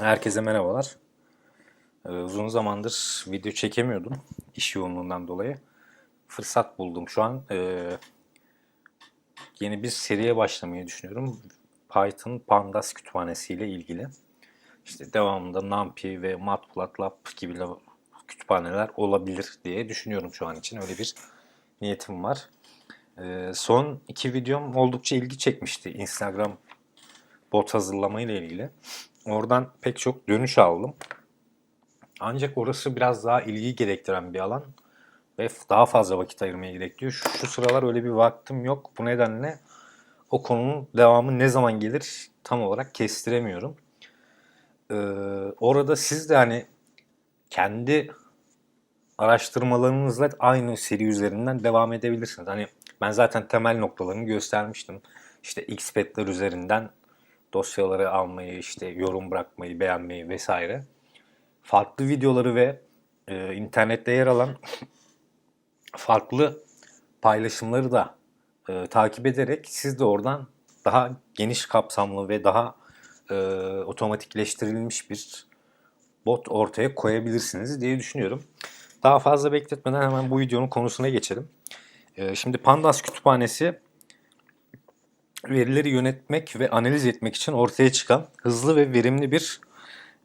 Herkese merhabalar. Ee, uzun zamandır video çekemiyordum iş yoğunluğundan dolayı. Fırsat buldum şu an. Ee, yeni bir seriye başlamayı düşünüyorum. Python Pandas kütüphanesi ile ilgili. İşte devamında NumPy ve Matplotlib gibi kütüphaneler olabilir diye düşünüyorum şu an için. Öyle bir niyetim var. Ee, son iki videom oldukça ilgi çekmişti Instagram bot hazırlama ile ilgili. Oradan pek çok dönüş aldım. Ancak orası biraz daha ilgi gerektiren bir alan ve daha fazla vakit ayırmaya gerekiyor. Şu, şu sıralar öyle bir vaktim yok. Bu nedenle o konunun devamı ne zaman gelir tam olarak kestiremiyorum. Ee, orada siz de hani kendi araştırmalarınızla aynı seri üzerinden devam edebilirsiniz. Hani ben zaten temel noktalarını göstermiştim. İşte Xpet'ler üzerinden dosyaları almayı, işte yorum bırakmayı, beğenmeyi vesaire. Farklı videoları ve e, internette yer alan farklı paylaşımları da e, takip ederek siz de oradan daha geniş kapsamlı ve daha e, otomatikleştirilmiş bir bot ortaya koyabilirsiniz diye düşünüyorum. Daha fazla bekletmeden hemen bu videonun konusuna geçelim. E, şimdi Pandas kütüphanesi verileri yönetmek ve analiz etmek için ortaya çıkan hızlı ve verimli bir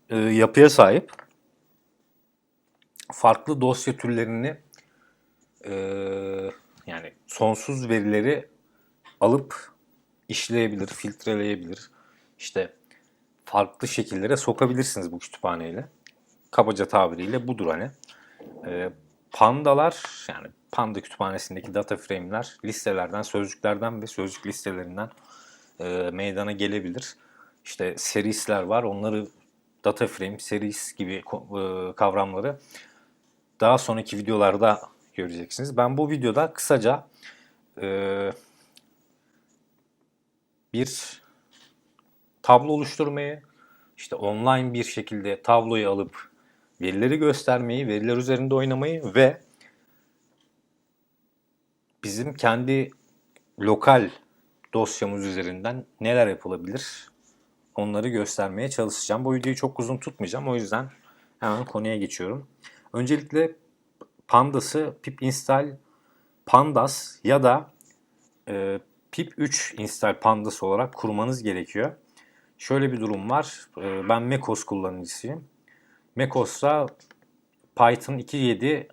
e, yapıya sahip. Farklı dosya türlerini e, yani sonsuz verileri alıp işleyebilir, filtreleyebilir. İşte farklı şekillere sokabilirsiniz bu kütüphaneyle. Kabaca tabiriyle budur hani. E, pandalar yani Panda kütüphanesindeki data frame'ler listelerden, sözcüklerden ve sözcük listelerinden e, meydana gelebilir. İşte serisler var. Onları data frame, series gibi e, kavramları daha sonraki videolarda göreceksiniz. Ben bu videoda kısaca e, bir tablo oluşturmayı, işte online bir şekilde tabloyu alıp verileri göstermeyi, veriler üzerinde oynamayı ve bizim kendi lokal dosyamız üzerinden neler yapılabilir onları göstermeye çalışacağım. Bu videoyu çok uzun tutmayacağım. O yüzden hemen konuya geçiyorum. Öncelikle Pandas'ı pip install pandas ya da e, pip 3 install pandas olarak kurmanız gerekiyor. Şöyle bir durum var. E, ben macOS kullanıcısıyım. macOS'ta Python 2.7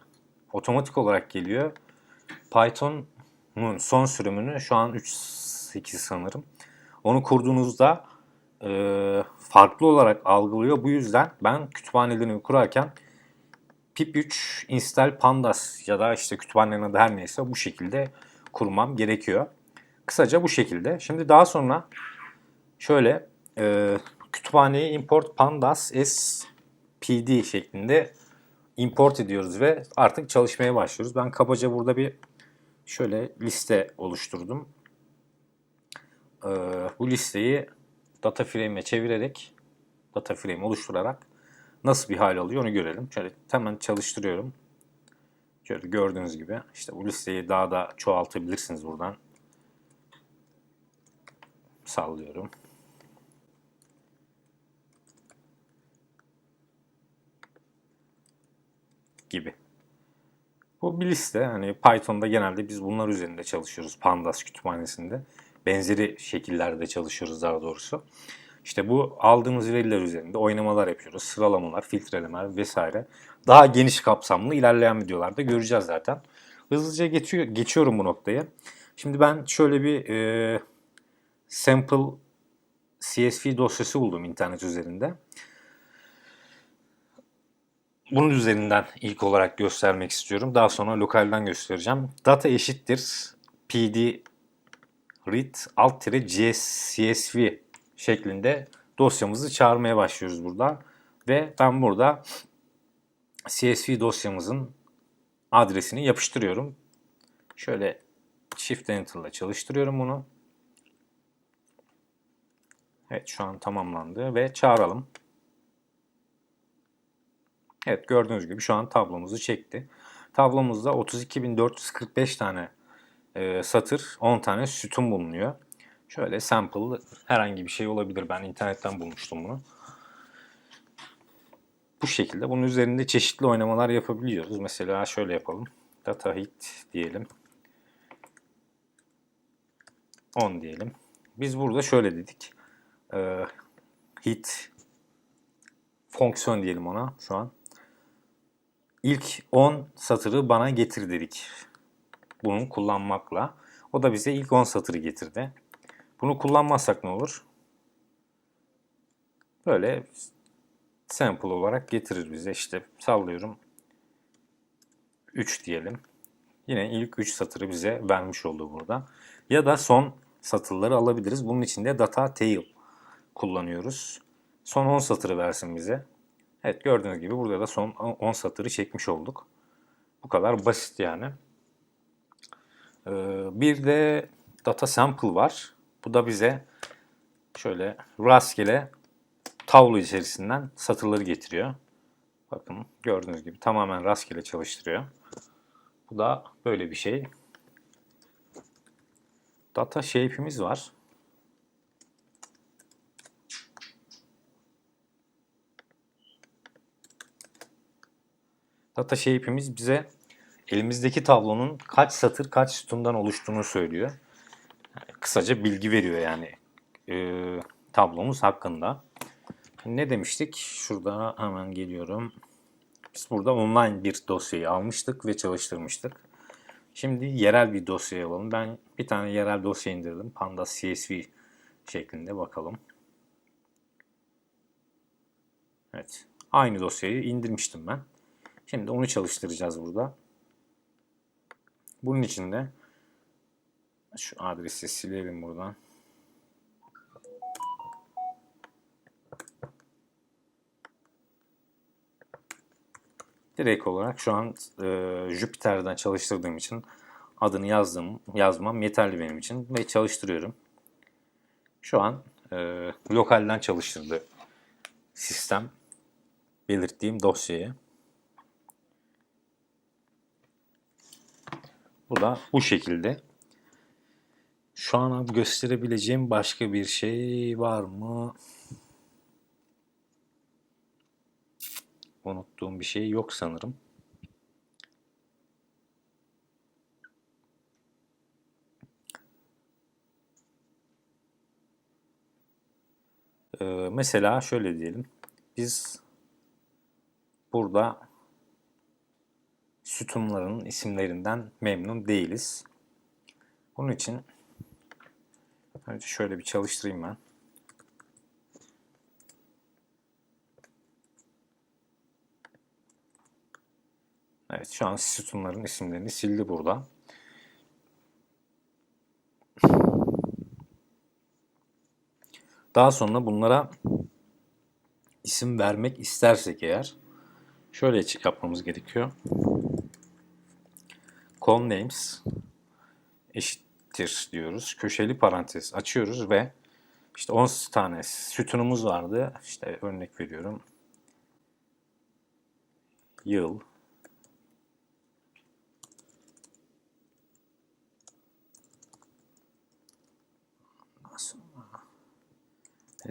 otomatik olarak geliyor. Python'un son sürümünü şu an 3.8 sanırım. Onu kurduğunuzda e, farklı olarak algılıyor. Bu yüzden ben kütüphanelerimi kurarken pip3 install pandas ya da işte kütüphanenin adı her neyse bu şekilde kurmam gerekiyor. Kısaca bu şekilde. Şimdi daha sonra şöyle e, kütüphaneyi import pandas spd şeklinde import ediyoruz ve artık çalışmaya başlıyoruz. Ben kabaca burada bir şöyle liste oluşturdum. Ee, bu listeyi data frame'e çevirerek data frame oluşturarak nasıl bir hal alıyor onu görelim. Şöyle hemen çalıştırıyorum. Şöyle gördüğünüz gibi işte bu listeyi daha da çoğaltabilirsiniz buradan. Sallıyorum. Gibi. Bu bir liste. Hani Python'da genelde biz bunlar üzerinde çalışıyoruz. Pandas kütüphanesinde. Benzeri şekillerde çalışıyoruz daha doğrusu. İşte bu aldığımız veriler üzerinde oynamalar yapıyoruz. Sıralamalar, filtrelemeler vesaire. Daha geniş kapsamlı ilerleyen videolarda göreceğiz zaten. Hızlıca geçiyor, geçiyorum bu noktaya. Şimdi ben şöyle bir e, sample CSV dosyası buldum internet üzerinde. Bunun üzerinden ilk olarak göstermek istiyorum. Daha sonra lokalden göstereceğim. Data eşittir pd read alt tire csv şeklinde dosyamızı çağırmaya başlıyoruz burada. Ve ben burada CSV dosyamızın adresini yapıştırıyorum. Şöyle Shift Enter ile çalıştırıyorum bunu. Evet şu an tamamlandı ve çağıralım. Evet gördüğünüz gibi şu an tablomuzu çekti. Tablomuzda 32.445 tane e, satır, 10 tane sütun bulunuyor. Şöyle sample herhangi bir şey olabilir. Ben internetten bulmuştum bunu. bu şekilde. Bunun üzerinde çeşitli oynamalar yapabiliyoruz. Mesela şöyle yapalım. Data hit diyelim. 10 diyelim. Biz burada şöyle dedik. Ee, hit fonksiyon diyelim ona şu an. İlk 10 satırı bana getir dedik. Bunu kullanmakla. O da bize ilk 10 satırı getirdi. Bunu kullanmazsak ne olur? Böyle sample olarak getirir bize. İşte sallıyorum 3 diyelim. Yine ilk 3 satırı bize vermiş oldu burada. Ya da son satırları alabiliriz. Bunun için de data tail kullanıyoruz. Son 10 satırı versin bize. Evet gördüğünüz gibi burada da son 10 satırı çekmiş olduk. Bu kadar basit yani. Ee, bir de data sample var. Bu da bize şöyle rastgele tablo içerisinden satırları getiriyor. Bakın gördüğünüz gibi tamamen rastgele çalıştırıyor. Bu da böyle bir şey. Data shape'imiz var. Data shape'imiz bize elimizdeki tablonun kaç satır kaç sütundan oluştuğunu söylüyor. Kısaca bilgi veriyor yani e, tablomuz hakkında. Ne demiştik? Şurada hemen geliyorum. Biz burada online bir dosyayı almıştık ve çalıştırmıştık. Şimdi yerel bir dosyayı alalım. Ben bir tane yerel dosya indirdim. Panda CSV şeklinde bakalım. Evet. Aynı dosyayı indirmiştim ben. Şimdi onu çalıştıracağız burada. Bunun için de şu adresi silelim buradan. Direkt olarak şu an e, Jupyter'den çalıştırdığım için adını yazdım, yazmam yeterli benim için ve çalıştırıyorum. Şu an e, lokalden çalıştırdı sistem belirttiğim dosyayı. Bu da bu şekilde. Şu an gösterebileceğim başka bir şey var mı? Unuttuğum bir şey yok sanırım. Ee, mesela şöyle diyelim. Biz burada sütunların isimlerinden memnun değiliz. Bunun için önce şöyle bir çalıştırayım ben. Evet şu an sütunların isimlerini sildi burada. Daha sonra bunlara isim vermek istersek eğer şöyle yapmamız gerekiyor. Call names eşittir diyoruz. Köşeli parantez açıyoruz ve işte 10 tane sütunumuz vardı. İşte örnek veriyorum. Yıl,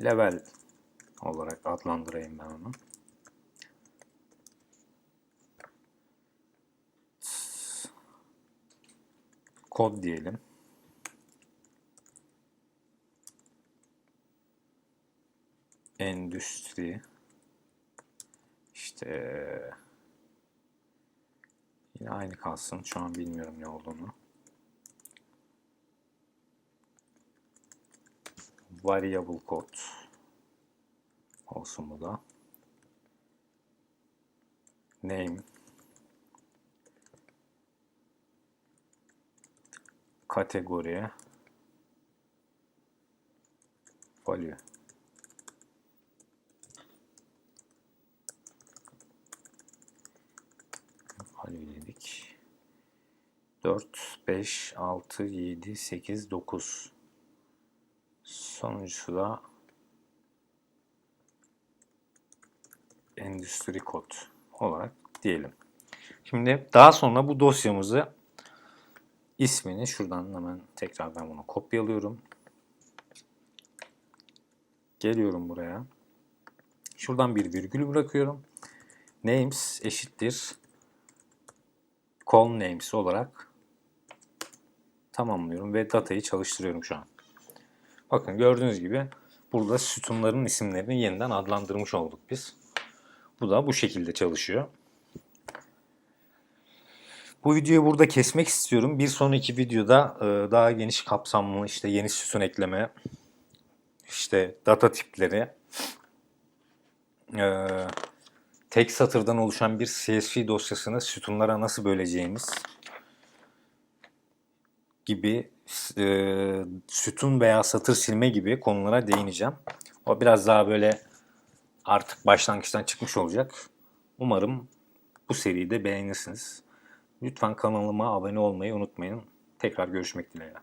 level olarak adlandırayım ben onu. Kod diyelim. Endüstri. İşte yine aynı kalsın. Şu an bilmiyorum ne olduğunu. variable code olsun bu da. Name kategori. Value. Value dedik. 4 5 6 7 8 9 Sonuncusu da endüstri kod olarak diyelim. Şimdi daha sonra bu dosyamızı ismini şuradan hemen tekrar ben bunu kopyalıyorum. Geliyorum buraya. Şuradan bir virgül bırakıyorum. names eşittir call names olarak tamamlıyorum ve datayı çalıştırıyorum şu an. Bakın gördüğünüz gibi burada sütunların isimlerini yeniden adlandırmış olduk biz. Bu da bu şekilde çalışıyor. Bu videoyu burada kesmek istiyorum. Bir sonraki videoda e, daha geniş kapsamlı işte yeni sütun ekleme, işte data tipleri, e, tek satırdan oluşan bir CSV dosyasını sütunlara nasıl böleceğimiz gibi e, sütun veya satır silme gibi konulara değineceğim. O biraz daha böyle artık başlangıçtan çıkmış olacak. Umarım bu seriyi de beğenirsiniz. Lütfen kanalıma abone olmayı unutmayın. Tekrar görüşmek dileğiyle.